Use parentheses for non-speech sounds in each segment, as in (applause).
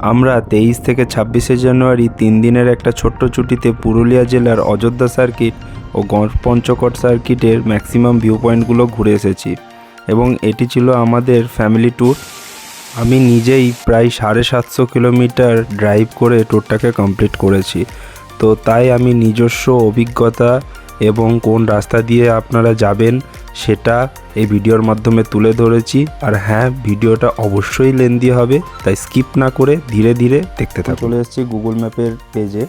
আমরা তেইশ থেকে ছাব্বিশে জানুয়ারি তিন দিনের একটা ছোট্ট ছুটিতে পুরুলিয়া জেলার অযোধ্যা সার্কিট ও পঞ্চকট সার্কিটের ম্যাক্সিমাম ভিউ পয়েন্টগুলো ঘুরে এসেছি এবং এটি ছিল আমাদের ফ্যামিলি ট্যুর। আমি নিজেই প্রায় সাড়ে সাতশো কিলোমিটার ড্রাইভ করে ট্যুরটাকে কমপ্লিট করেছি। তো তাই আমি নিজস্ব অভিজ্ঞতা এবং কোন রাস্তা দিয়ে আপনারা যাবেন সেটা এই ভিডিওর মাধ্যমে তুলে ধরেছি। আর হ্যাঁ ভিডিওটা অবশ্যই লেন্দি হবে তাই স্কিপ না করে ধীরে ধীরে দেখতে থাকুন। চলে এসেছি গুগল ম্যাপের পেজে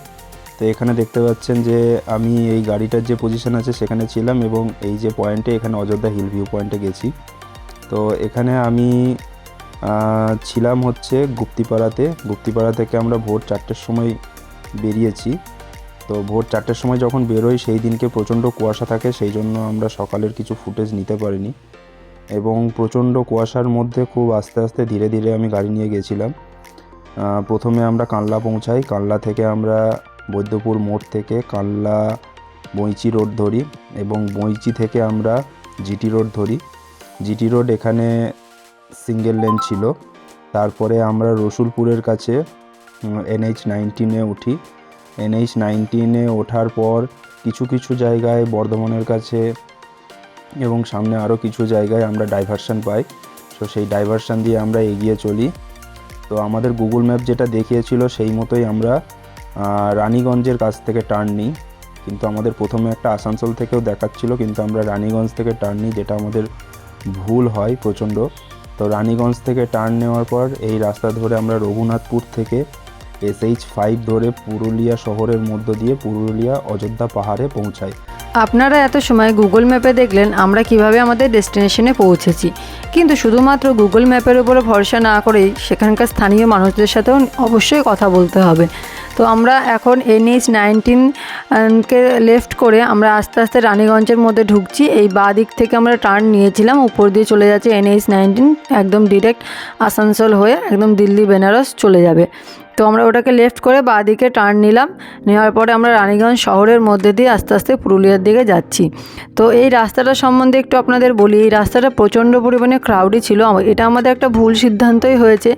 তো এখানে দেখতে পাচ্ছেন যে আমি এই গাড়িটার যে পজিশন আছে সেখানে ছিলাম এবং এই যে পয়েন্টে এখানে অযোধ্যা হিল ভিউ পয়েন্টে গেছি। তো এখানে আমি ছিলাম হচ্ছে গুপ্তিপাড়াতে। গুপ্তিপাড়া থেকে আমরা ভোর চারটের সময় বেরিয়েছি। তো ভোর চারটের সময় যখন বেরোই, সেই দিনকে প্রচণ্ড কুয়াশা থাকে, সেই জন্য আমরা সকালের কিছু ফুটেজ নিতে পারিনি। এবং প্রচণ্ড কুয়াশার মধ্যে খুব আস্তে আস্তে ধীরে ধীরে আমি গাড়ি নিয়ে গেছিলাম। প্রথমে আমরা কানলা পৌঁছাই। কানলা থেকে আমরা বৈদ্যপুর মোড় থেকে কানলা বইচি রোড ধরি এবং বইচি থেকে আমরা জিটি রোড ধরি। জিটি রোড এখানে সিঙ্গেল লেন ছিল। তারপরে আমরা রসুলপুরের কাছে এনএইচ নাইনটিনে উঠি। এনএইচ নাইনটিনে ওঠার পর কিছু কিছু জায়গায় বর্ধমানের কাছে এবং সামনে আরও কিছু জায়গায় আমরা ডাইভারশন পাই। তো সেই ডাইভারশন দিয়ে আমরা এগিয়ে চলি। তো আমাদের গুগল ম্যাপ যেটা দেখিয়েছিল সেই মতোই আমরা রানীগঞ্জের কাছ থেকে টার্ন নিই। কিন্তু আমাদের প্রথমে একটা আসানসোল থেকেও দেখাচ্ছিল, কিন্তু আমরা রানীগঞ্জ থেকে টার্ন নিই, যেটা আমাদের ভুল হয় প্রচণ্ড। তো রানীগঞ্জ থেকে টার্ন নেওয়ার পর এই রাস্তা ধরে আমরা রঘুনাথপুর থেকে এসএইচ ফাইভ ধরে পুরুলিয়া শহরের মধ্য দিয়ে পুরুলিয়া অযোধ্যা পাহাড়ে পৌঁছায়। আপনারা এত সময় গুগল ম্যাপে দেখলেন, আমরা কীভাবে আমাদের ডেস্টিনেশনে পৌঁছেছি। কিন্তু শুধুমাত্র গুগল ম্যাপের উপরে ভরসা না করেই সেখানকার স্থানীয় মানুষদের সাথেও অবশ্যই কথা বলতে হবে। তো আমরা এখন এনএইচ নাইনটিন কে লেফট করে আমরা আস্তে আস্তে রানীগঞ্জের মধ্যে ঢুকছি। এই বাঁ দিক থেকে আমরা টার্ন নিয়েছিলাম, উপর দিয়ে চলে যাচ্ছে এনএইচ নাইনটিন একদম ডিরেক্ট আসানসোল হয়ে একদম দিল্লি বেনারস চলে যাবে। তো আমরা ওটাকে লেফট করে বাঁ দিকে টার্ন নিলাম। নেওয়ার পরে আমরা রানীগঞ্জ শহরের মধ্যে দিয়ে আস্তে আস্তে পুরুলিয়ার দিকে যাচ্ছি। তো এই রাস্তাটা সম্বন্ধে একটু আপনাদের বলি, এই রাস্তাটা প্রচণ্ড পরিমাণে ক্রাউডি ছিল। এটা আমাদের একটা ভুল সিদ্ধান্তই হয়েছে।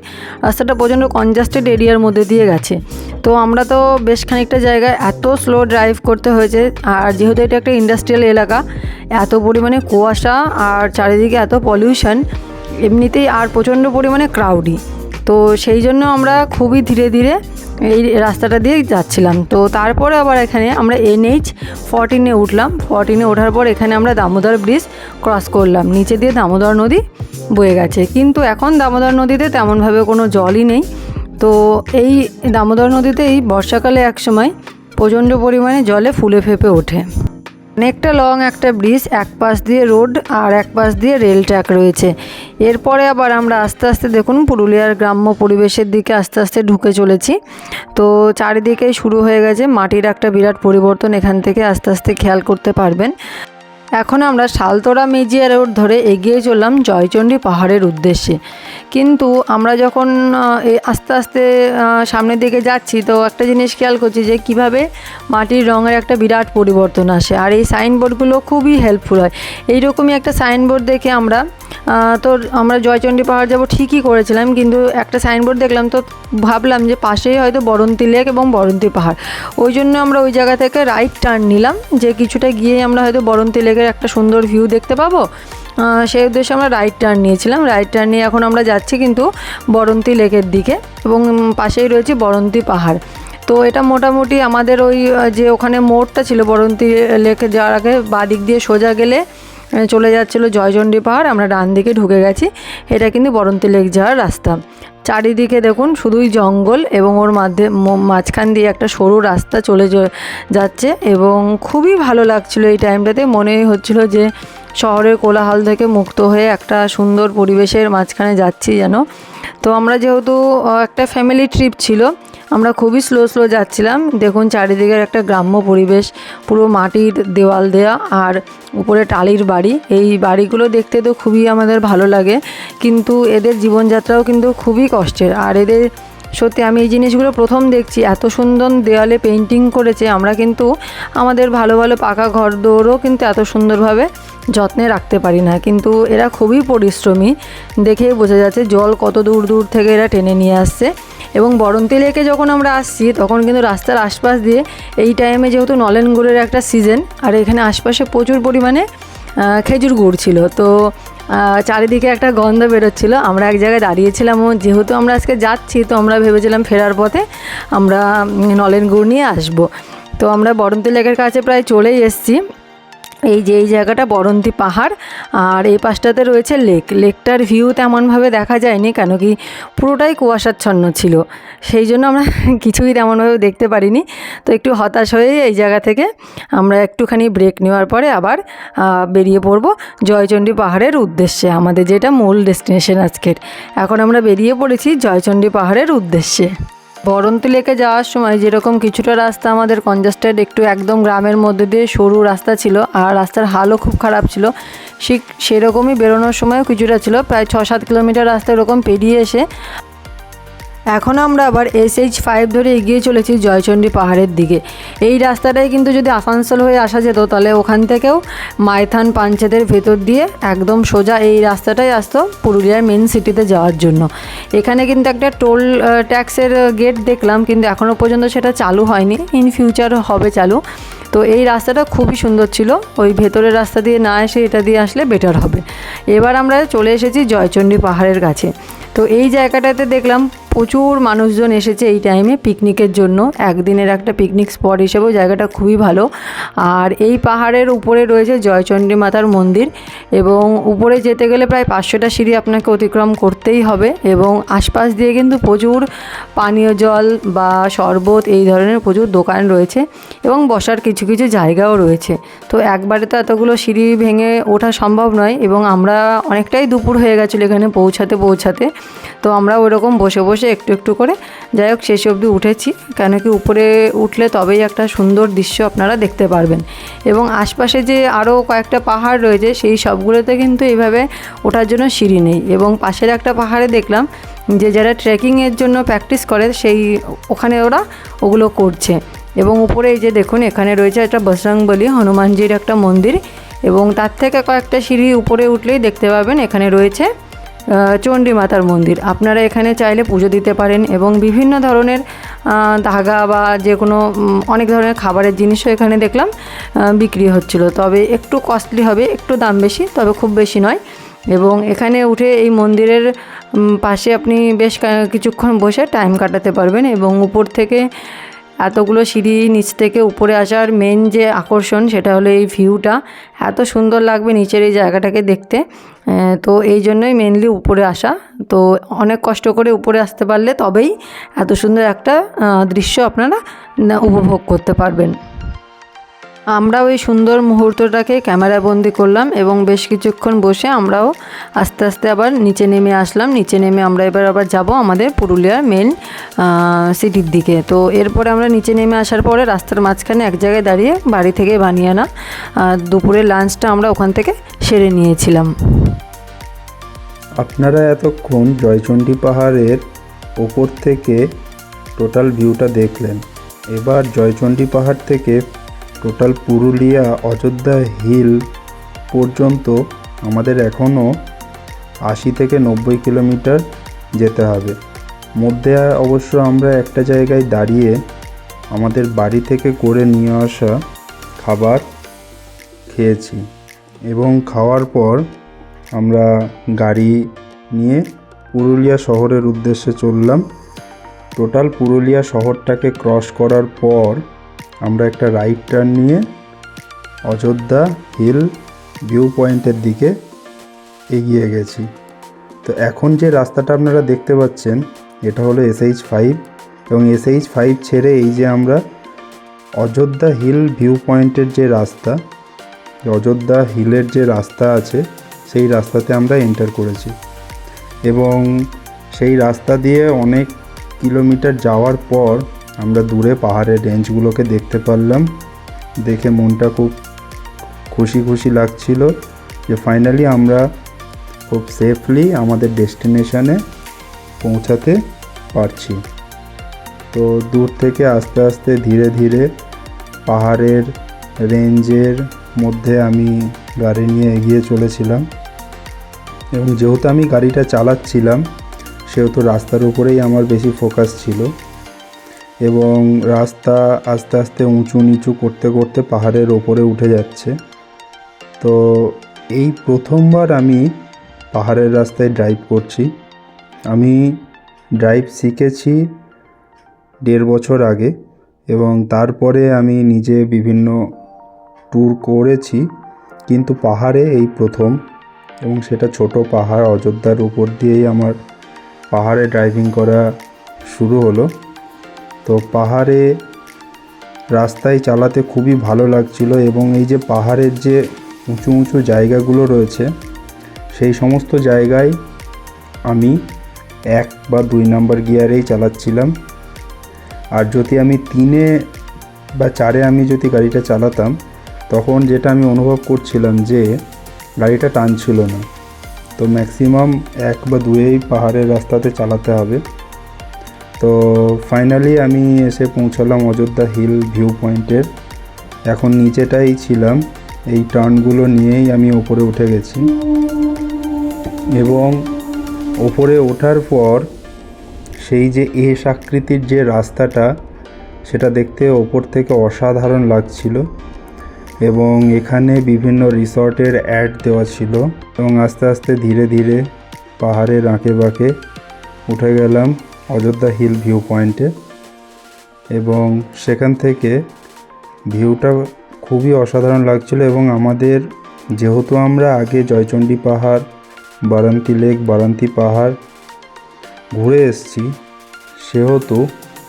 রাস্তাটা প্রচণ্ড কনজাস্টেড এরিয়ার মধ্যে দিয়ে গেছে। তো আমরা তো বেশ খানিকটা জায়গায় এত স্লো ড্রাইভ করতে হয়েছে। আর যেহেতু এটা একটা ইন্ডাস্ট্রিয়াল এলাকা, এত পরিমাণে কুয়াশা আর চারিদিকে এত পলিউশন এমনিতেই আর প্রচণ্ড পরিমাণে ক্রাউডি তো সেই জন্য আমরা খুবই ধীরে ধীরে এই রাস্তাটা দিয়ে যাচ্ছিলাম। তো তারপরে আবার এখানে আমরা এনএইচ ফরটিনে উঠলাম। ফরটিনে ওঠার পর এখানে আমরা দামোদর ব্রিজ ক্রস করলাম। নিচে দিয়ে দামোদর নদী বয়ে গেছে। কিন্তু এখন দামোদর নদীতে তেমনভাবে কোনো জলই নেই। তো এই দামোদর নদীতে এই বর্ষাকালে একসময় প্রচণ্ড পরিমাণে জলে ফুলে ফেপে ওঠে। অনেকটা লং একটা ব্রিজ, এক পাশ দিয়ে রোড আর এক পাশ দিয়ে রেল ট্র্যাক রয়েছে। এরপরে আবার আমরা আস্তে আস্তে দেখুন পুরুলিয়ার গ্রাম্য পরিবেশের দিকে আস্তে আস্তে ঢুকে চলেছি। তো চারিদিকেই শুরু হয়ে গেছে মাটির একটা বিরাট পরিবর্তন, এখান থেকে আস্তে আস্তে খেয়াল করতে পারবেন। এখন আমরা শালতোড়া মেজিয়া রোড ধরে এগিয়ে চললাম জয়চণ্ডী পাহাড়ের উদ্দেশ্যে। কিন্তু আমরা যখন আস্তে আস্তে সামনের দিকে যাচ্ছি, তো একটা জিনিস খেয়াল করছি যে কীভাবে মাটির রঙের একটা বিরাট পরিবর্তন আসে। আর এই সাইনবোর্ডগুলো খুবই হেল্পফুল হয়। এইরকমই একটা সাইনবোর্ড দেখে আমরা তো আমরা জয়চণ্ডী পাহাড় যাব ঠিকই করেছিলাম, কিন্তু একটা সাইনবোর্ড দেখলাম, তো ভাবলাম যে পাশেই হয়তো বরন্তি লেক এবং বরন্তি পাহাড়। ওই জন্য আমরা ওই জায়গা থেকে রাইট টার্ন নিলাম, যে কিছুটা গিয়ে আমরা হয়তো বরন্তি লেকের একটা সুন্দর ভিউ দেখতে পাবো? সেই উদ্দেশ্যে আমরা রাইট টার্ন নিয়েছিলাম। রাইট টার্ন নিয়ে এখন আমরা যাচ্ছি কিন্তু বরন্তি লেকের দিকে এবং পাশেই রয়েছে বরন্তি পাহাড়। তো এটা মোটামুটি আমাদের ওই যে ওখানে মোড়টা ছিল বরন্তি লেকে যাওয়ার আগে বাঁ দিক দিয়ে সোজা গেলে চলে যাচ্ছিল জয়চণ্ডী পাহাড়, আমরা ডান দিকে ঢুকে গেছি। এটা কিন্তু বরন্তি লেক যাওয়ার রাস্তা। চারিদিকে দেখুন, শুধুই জঙ্গল এবং ওর মাঝে ম- মাঝখান দিয়ে একটা সরু রাস্তা চলে যাচ্ছে এবং খুবই ভালো লাগছিল এই টাইমটাতে মনে হচ্ছিল যে শহরের কোলাহল থেকে মুক্ত হয়ে একটা সুন্দর পরিবেশের মাঝখানে যাচ্ছি যেন। তো আমরা যেহেতু একটা ফ্যামিলি ট্রিপ ছিল আমরা খুবই স্লো স্লো যাচ্ছিলাম। দেখুন চারিদিকের একটা গ্রাম্য পরিবেশ, পুরো মাটির দেওয়াল দেওয়া আর উপরে টালির বাড়ি। এই বাড়িগুলো দেখতে তো খুবই আমাদের ভালো লাগে, কিন্তু এদের জীবনযাত্রাও কিন্তু খুবই কষ্টের। আর এদের সত্যি আমি এই জিনিসগুলো প্রথম দেখছি, এত সুন্দর দেওয়ালে পেন্টিং করেছে। আমরা কিন্তু আমাদের ভালো ভালো পাকা ঘর দৌড়ও কিন্তু এত সুন্দরভাবে যত্নে রাখতে পারি না। কিন্তু এরা খুবই পরিশ্রমী দেখেই বোঝা যাচ্ছে জল কত দূর দূর থেকে এরা টেনে নিয়ে আসছে। এবং বরন্তি লেকে যখন আমরা আসছি, তখন কিন্তু রাস্তার আশপাশ দিয়ে এই টাইমে যেহেতু নলেন গুড়ের একটা সিজন আর এখানে আশপাশে প্রচুর পরিমাণে খেজুর গুড় ছিল। তো চারিদিকে একটা গন্ধ বেরোচ্ছিল। আমরা এক জায়গায় দাঁড়িয়েছিলাম ও যেহেতু আমরা আজকে যাচ্ছি, তো আমরা ভেবেছিলাম ফেরার পথে আমরা নলেন গুড় নিয়ে আসব। তো আমরা বরন্তি লেকের কাছে প্রায় চলেই এসেছি। এই যে, এই জায়গাটা বরন্তি পাহাড়, আর এই পাশটাতে রয়েছে লেক। লেকটার ভিউ তেমনভাবে দেখা যায়নি, কেন কি পুরোটাই কুয়াশাচ্ছন্ন ছিল। সেই জন্য আমরা (laughs) কিছুই তেমনভাবে দেখতে পারিনি। তো একটু হতাশ হয়ে এই জায়গা থেকে আমরা একটুখানি ব্রেক নেওয়ার পরে আবার বেরিয়ে পড়ব জয়চণ্ডী পাহাড়ের উদ্দেশ্যে, আমাদের যেটা মূল ডেস্টিনেশন আজকের। এখন আমরা বেরিয়ে পড়েছি জয়চণ্ডী পাহাড়ের উদ্দেশ্যে। বরন্তি লেকে যাওয়ার সময় যেরকম কিছুটা রাস্তা আমাদের কনজাস্টেড, একটু একদম গ্রামের মধ্যে দিয়ে সরু রাস্তা ছিল আর রাস্তার হালও খুব খারাপ ছিল। সেরকমই বেরোনোর সময়ও কিছুটা ছিল, প্রায় ছ সাত কিলোমিটার রাস্তা এরকম পেরিয়ে এসে এখন আমরা আবার এস এইচ ফাইভ ধরে এগিয়ে চলেছি জয়চণ্ডী পাহাড়ের দিকে। এই রাস্তাটাই কিন্তু যদি আসানসোল হয়ে আসা যেত, তাহলে ওখান থেকেও মাইথান পাঞ্চায়েতের ভেতর দিয়ে একদম সোজা এই রাস্তাটাই আসতো পুরুলিয়ার মেন সিটিতে যাওয়ার জন্য। এখানে কিন্তু একটা টোল ট্যাক্সের গেট দেখলাম, কিন্তু এখনও পর্যন্ত সেটা চালু হয়নি। ইন ফিউচার হবে চালু। তো এই রাস্তাটা খুবই সুন্দর ছিল। ওই ভেতরের রাস্তা দিয়ে না এসে এটা দিয়ে আসলে বেটার হবে। এবার আমরা চলে এসেছি জয়চণ্ডী পাহাড়ের কাছে। তো এই জায়গাটাতে দেখলাম প্রচুর মানুষজন এসেছে এই টাইমে পিকনিকের জন্য। একদিনের একটা পিকনিক স্পট হিসেবেও জায়গাটা খুবই ভালো। আর এই পাহাড়ের উপরে রয়েছে জয়চণ্ডী মাতার মন্দির এবং উপরে যেতে গেলে প্রায় পাঁচশোটা সিঁড়ি আপনাকে অতিক্রম করতেই হবে এবং আশপাশ দিয়ে কিন্তু প্রচুর পানীয় জল বা শরবত এই ধরনের প্রচুর দোকান রয়েছে এবং বসার কিছু কিছু জায়গাও রয়েছে। তো একবারে তো এতগুলো সিঁড়ি ভেঙে ওঠা সম্ভব নয় এবং আমরা অনেকটাই দুপুর হয়ে গেছিল এখানে পৌঁছাতে পৌঁছাতে। তো আমরা ওরকম বসে বসে একটু একটু করে। যাই হোক, শেষ অবধি উঠেছি। কেন কি উপরে উঠলে তবেই একটা সুন্দর দৃশ্য আপনারা দেখতে পারবেন। এবং আশপাশে যে আরও কয়েকটা পাহাড় রয়েছে, সেই সবগুলোতে কিন্তু এইভাবে ওঠার জন্য সিঁড়ি নেই। এবং পাশের একটা পাহাড়ে দেখলাম যে, যারা ট্রেকিংয়ের জন্য প্র্যাকটিস করে, সেই ওখানে ওরা ওগুলো করছে। এবং উপরে এই যে দেখুন, এখানে রয়েছে একটা বজরংবলী হনুমানজির একটা মন্দির। এবং তার থেকে কয়েকটা সিঁড়ি উপরে উঠলেই দেখতে পাবেন, এখানে রয়েছে চণ্ডী মাতার মন্দির। আপনারা এখানে চাইলে পুজো দিতে পারেন এবং বিভিন্ন ধরনের ধাগা বা যে কোনো অনেক ধরনের খাবারের জিনিসও এখানে দেখলাম বিক্রি হচ্ছিল। তবে একটু কস্টলি হবে, একটু দাম বেশি, তবে খুব বেশি নয়। এবং এখানে উঠে এই মন্দিরের পাশে আপনি বেশ কিছুক্ষণ বসে টাইম কাটাতে পারবেন এবং উপর থেকে এতগুলো সিঁড়ি নিচ থেকে উপরে আসার মেন যে আকর্ষণ, সেটা হলো এই ভিউটা এত সুন্দর লাগবে নিচের এই জায়গাটাকে দেখতে। তো এই জন্যই মেনলি উপরে আসা। তো অনেক কষ্ট করে উপরে আসতে পারলে তবেই এত সুন্দর একটা দৃশ্য আপনারা উপভোগ করতে পারবেন। আমরা ওই সুন্দর মুহূর্তটাকে ক্যামেরা বন্দি করলাম এবং বেশ কিছুক্ষণ বসে আমরাও আস্তে আস্তে আবার নিচে নেমে আসলাম। নিচে নেমে আমরা এবার আবার যাব আমাদের পুরুলিয়ার মেন সিটির দিকে। তো এরপরে আমরা নিচে নেমে আসার পরে রাস্তার মাঝখানে এক জায়গায় দাঁড়িয়ে বাড়ি থেকে বানিয়ে আহ, দুপুরের লাঞ্চটা আমরা ওখান থেকে সেরে নিয়েছিলাম। আপনারা এতক্ষণ জয়চণ্ডী পাহাড়ের ওপর থেকে টোটাল ভিউটা দেখলেন। এবার জয়চণ্ডী পাহাড় থেকে টোটাল পুরুলিয়া, অযোধ্যা হিল পর্যন্ত আমাদের এখনও আশি থেকে নব্বই কিলোমিটার যেতে হবে। মধ্যে অবশ্য আমরা একটা জায়গায় দাঁড়িয়ে আমাদের বাড়ি থেকে করে নিয়ে আসা খাবার খেয়েছি এবং খাওয়ার পর আমরা গাড়ি নিয়ে পুরুলিয়া শহরের উদ্দেশ্যে চললাম। টোটাল পুরুলিয়া শহরটাকে ক্রস করার পর আমরা একটা রাইট টার্ন নিয়ে অযোধ্যা হিল ভিউ পয়েন্টের দিকে এগিয়ে গেছি। তো এখন যে রাস্তাটা আপনারা দেখতে পাচ্ছেন, এটা হলো এসএইচ ফাইভ এবং এসএইচ ফাইভ ছেড়ে এই যে আমরা অযোধ্যা হিল ভিউ পয়েন্টের যে রাস্তা, অযোধ্যা হিলের যে রাস্তা আছে, সেই রাস্তাতে আমরা এন্টার করেছি। এবং সেই রাস্তা দিয়ে অনেক কিলোমিটার যাওয়ার পর আমরা দূরে পাহাড়ের রেঞ্জগুলোকে দেখতে পারলাম। দেখে মনটা খুব খুশি খুশি লাগছিল যে ফাইনালি আমরা খুব সেফলি আমাদের ডেস্টিনেশানে পৌঁছাতে পারছি। তো দূর থেকে আস্তে আস্তে ধীরে ধীরে পাহাড়ের রেঞ্জের মধ্যে আমি গাড়ি নিয়ে এগিয়ে চলেছিলাম। এবং যেহেতু আমি গাড়িটা চালাচ্ছিলাম, সেহেতু রাস্তার উপরেই আমার বেশি ফোকাস ছিল। এবং রাস্তা আস্তে আস্তে উঁচু নিচু করতে করতে পাহাড়ের ওপরে উঠে যাচ্ছে। তো এই প্রথমবার আমি পাহাড়ের রাস্তায় ড্রাইভ করছি। আমি ড্রাইভ শিখেছি দেড় বছর আগে এবং তারপরে আমি নিজে বিভিন্ন ট্যুর করেছি, কিন্তু পাহাড়ে এই প্রথম এবং সেটা ছোট পাহাড় অযোধ্যার উপর দিয়েই আমার পাহাড়ে ড্রাইভিং করা শুরু হলো। তো পাহাড়ে রাস্তায় চালাতে খুবই ভালো লাগছিল এবং এই যে পাহাড়ের যে উঁচু উঁচু জায়গাগুলো রয়েছে, সেই সমস্ত জায়গায় আমি এক বা দুই নাম্বার গিয়ারেই চালাচ্ছিলাম। আর যদি আমি তিনে বা চারে আমি যদি গাড়িটা চালাতাম, তখন যেটা আমি অনুভব করছিলাম যে গাড়িটা টানছিল না। তো ম্যাক্সিমাম এক বা দুয়েই পাহাড়ের রাস্তাতে চালাতে হবে। তো ফাইনালি আমি এসে পৌঁছালাম অযোধ্যা হিল ভিউ পয়েন্টের এখন নিচেটাই ছিলাম। এই টার্নগুলো নিয়েই আমি ওপরে উঠে গেছি। এবং ওপরে ওঠার পর সেই যে এস আকৃতির যে রাস্তাটা, সেটা দেখতে ওপর থেকে অসাধারণ লাগছিল। এবং এখানে বিভিন্ন রিসর্টের অ্যাড দেওয়া ছিল। এবং আস্তে আস্তে ধীরে ধীরে পাহাড়ের আঁকে বাঁকে উঠে গেলাম। অযোধ্যা হিল ভিউ পয়েন্টে। এবং সেখান থেকে ভিউটা খুবই অসাধারণ লাগছিল এবং আমাদের যেহেতু আমরা আগে জয়চণ্ডী পাহাড়, বারান্তি লেক, বারান্তি পাহাড় ঘুরে এসেছি, সেহেতু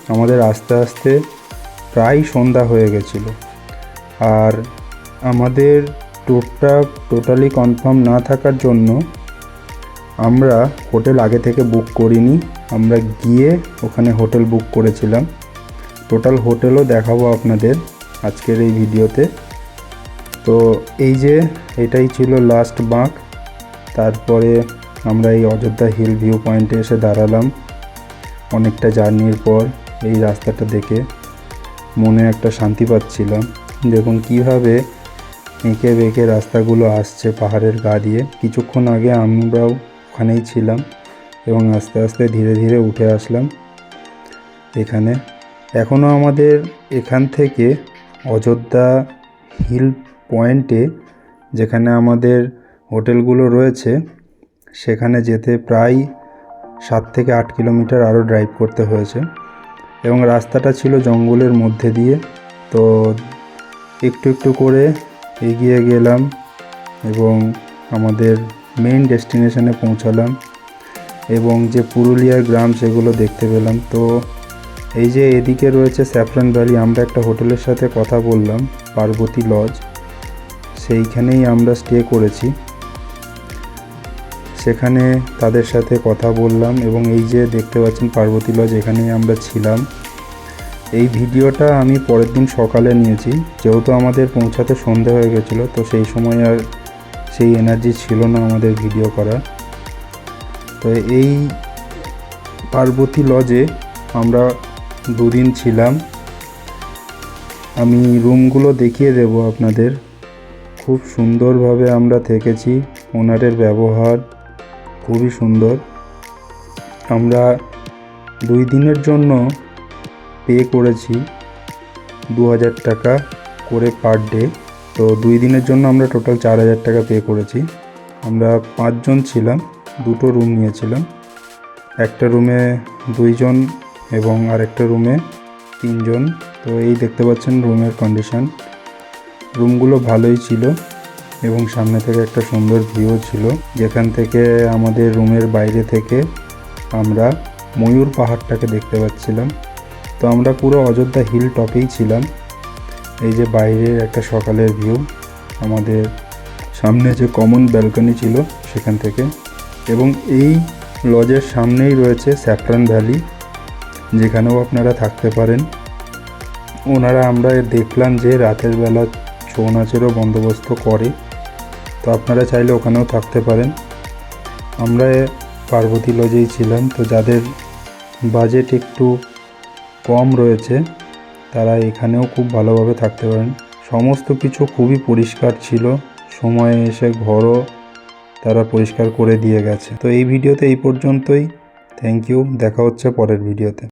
আমাদের আস্তে আস্তে প্রায় সন্ধ্যা হয়ে গেছিল। আর আমাদের ট্যুরটা টোটালি কনফার্ম না থাকার জন্য আমরা হোটেল আগে থেকে বুক করিনি, আমরা গিয়ে ওখানে হোটেল বুক করেছিলাম। টোটাল হোটেলও দেখাবো আপনাদের আজকের এই ভিডিওতে। তো এই যে, এটাই ছিল লাস্ট বাঁক। তারপরে আমরা এই অযোধ্যা হিল ভিউ পয়েন্টে এসে দাঁড়ালাম। অনেকটা জার্নির পর এই রাস্তাটা দেখে মনে একটা শান্তি পাচ্ছিলাম। দেখুন কীভাবে এঁকে বেঁকে রাস্তাগুলো আসছে পাহাড়ের গা দিয়ে। কিছুক্ষণ আগে আমরাও ওখানেই ছিলাম এবং আস্তে আস্তে ধীরে ধীরে উঠে আসলাম এখানে। এখনও আমাদের এখান থেকে অযোধ্যা হিল পয়েন্টে যেখানে আমাদের হোটেলগুলো রয়েছে, সেখানে যেতে প্রায় সাত থেকে আট কিলোমিটার আরও ড্রাইভ করতে হয়েছে এবং রাস্তাটা ছিল জঙ্গলের মধ্যে দিয়ে। তো একটু একটু করে এগিয়ে গেলাম এবং আমাদের মেইন ডেস্টিনেশনে পৌঁছালাম এবং যে পুরুলিয়ার গ্রাম সেগুলো দেখতে পেলাম। তো এই যে এদিকে রয়েছে স্যাফরান ভ্যালি, আমরা একটা হোটেলের সাথে কথা বললাম, পার্বতী লজ। সেইখানেই আমরা স্টে করেছি। সেখানে তাদের সাথে কথা বললাম এবং এই যে দেখতে পাচ্ছেন পার্বতী লজ, এখানেই আমরা ছিলাম। এই ভিডিওটা আমি পরের দিন সকালে নিয়েছি। যেহেতু আমাদের পৌঁছাতে সন্ধে হয়ে গেছিল, তো সেই সময় আর সেই এনার্জি ছিল না আমাদের ভিডিও করার। তো এই পার্বতী লজে আমরা দুদিন ছিলাম। আমি রুমগুলো দেখিয়ে দেব আপনাদের। খুব সুন্দরভাবে আমরা থেকেছি। ওনারের ব্যবহার খুবই সুন্দর। আমরা দুই দিনের জন্য পে করেছি। দু হাজার টাকা করে পার ডে তো দুই দিনের জন্য আমরা টোটাল চার হাজার টাকা পে করেছি। আমরা পাঁচজন ছিলাম, দুটো রুম নিয়েছিলাম। একটা রুমে দুইজন এবং আরেকটা রুমে তিনজন। তো এই দেখতে পাচ্ছেন রুমের কন্ডিশন রুমগুলো ভালোই ছিল এবং সামনে থেকে একটা সুন্দর ভিউ ছিল। যেখান থেকে আমাদের রুমের বাইরে থেকে আমরা ময়ূর পাহাড়টাকে দেখতে পাচ্ছিলাম। তো আমরা পুরো অযোধ্যা হিল টপেই ছিলাম। এই যে বাইরের একটা সকালের ভিউ আমাদের সামনে যে কমন ব্যালকনি ছিল সেখান থেকে এবং এই লজের সামনেই রয়েছে স্যাফরান ভ্যালি যেখানেও আপনারা থাকতে পারেন। ওনারা আমরা দেখলাম যে রাতের বেলা ছৌ নাচেরও বন্দোবস্ত করে, তো আপনারা চাইলে ওখানেও থাকতে পারেন। আমরা পার্বতী লজেই ছিলাম, তো যাদের বাজেট একটু কম রয়েছে তারা এখানেও খুব ভালোভাবে থাকতে পারেন। সমস্ত কিছু খুবই পরিষ্কার ছিল। সময়ে এসে ঘরও তারা পরিষ্কার করে দিয়ে গেছে। তো এই ভিডিওতে এই পর্যন্তই। থ্যাংক ইউ দেখা হচ্ছে পরের ভিডিওতে।